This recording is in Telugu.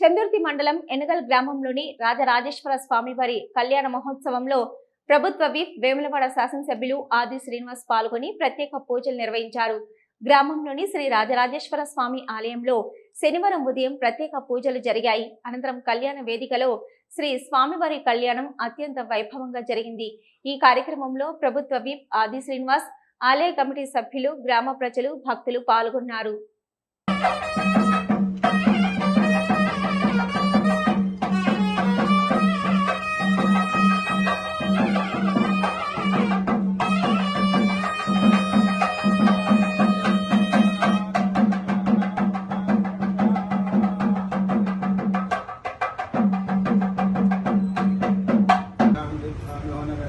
చందుర్తి మండలం ఎనగల్ గ్రామంలోని రాజరాజేశ్వర స్వామివారి కళ్యాణ మహోత్సవంలో ప్రభుత్వ విప్ వేములవాడ శాసనసభ్యులు ఆది శ్రీనివాస్ పాల్గొని ప్రత్యేక పూజలు నిర్వహించారు. గ్రామంలోని శ్రీ రాజరాజేశ్వర స్వామి ఆలయంలో శనివారం ఉదయం ప్రత్యేక పూజలు జరిగాయి. అనంతరం కళ్యాణ వేదికలో శ్రీ స్వామివారి కళ్యాణం అత్యంత వైభవంగా జరిగింది. ఈ కార్యక్రమంలో ప్రభుత్వ విప్ ఆది శ్రీనివాస్ ఆలయ కమిటీ సభ్యులు గ్రామ ప్రజలు భక్తులు పాల్గొన్నారు.